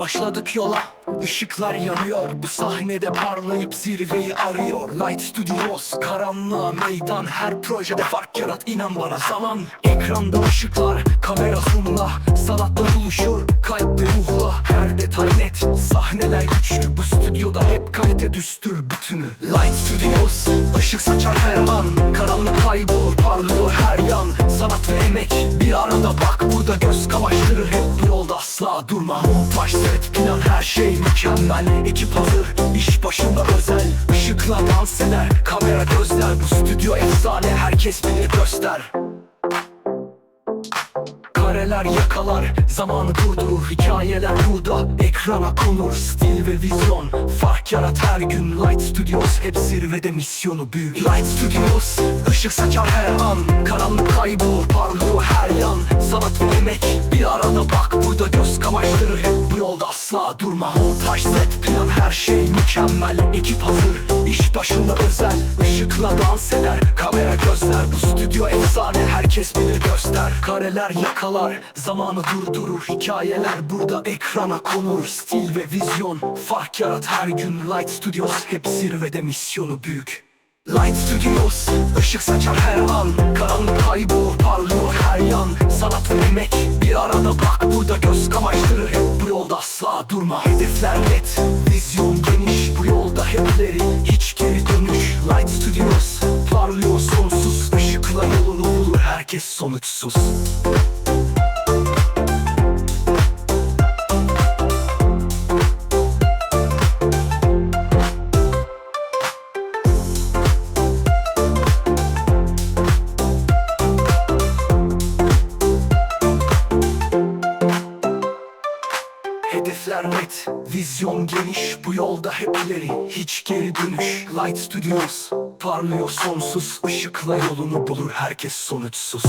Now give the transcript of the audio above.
Başladık yola, ışıklar yanıyor. Bu sahnede parlayıp zirveyi arıyor. Light Studios, karanlığa meydan. Her projede fark yarat inan bana. Zaman Ekranda ışıklar, kamera zoomla. Sanatla buluşur, kalp ve ruhla. Her detay net, sahneler güçlü. Bu stüdyoda hep kalite düstur bütünü. Light Studios, ışık saçar her an. Karanlık kaybolur, parlıyor her yan. Sanat ve emek bir arada bak. Burada göz kamaştırır hep yolda asla durma. Montaj, set, plan her şey mükemmel. Ekip hazır, iş başında özel. Işıkla dans eder, kamera gözler. Bu stüdyo efsane, herkes bilir göster. Kareler yakalar, zamanı durdurur. Hikayeler burada, ekrana konur. Stil ve vizyon, fark yarat her gün. Light Studios hep zirvede misyonu büyük. Light Studios, ışık saçar her an. Karanlık kaybolur, parlıyor her yan. Sanat asla durma. Montaj, set, plan her şey mükemmel. Ekip hazır, iş başında özel. Işıkla dans eder, kamera gözler. Bu stüdyo efsane, herkes bilir göster. Kareler yakalar, zamanı durdurur. Hikayeler burada ekrana konur. Stil ve vizyon, fark yarat. Her gün Light Studios hep zirvede misyonu büyük. Light Studios, ışık saçar her an. Karanlık kaybolur, parlıyor her yan. Sanat ve emek bir arada bak Burada göz kamaştırır asla durma Hedefler net, vizyon geniş Bu yolda hepleri, hiç geri dönüş Light Studios, parlıyor sonsuz Işıkla yolunu bulur herkes sonuçsuz Hedefler net, vizyon geniş. Bu yolda hep ileri, hiç geri dönüş. Light Studios, parlıyor sonsuz. Işıkla yolunu bulur herkes sonuçsuz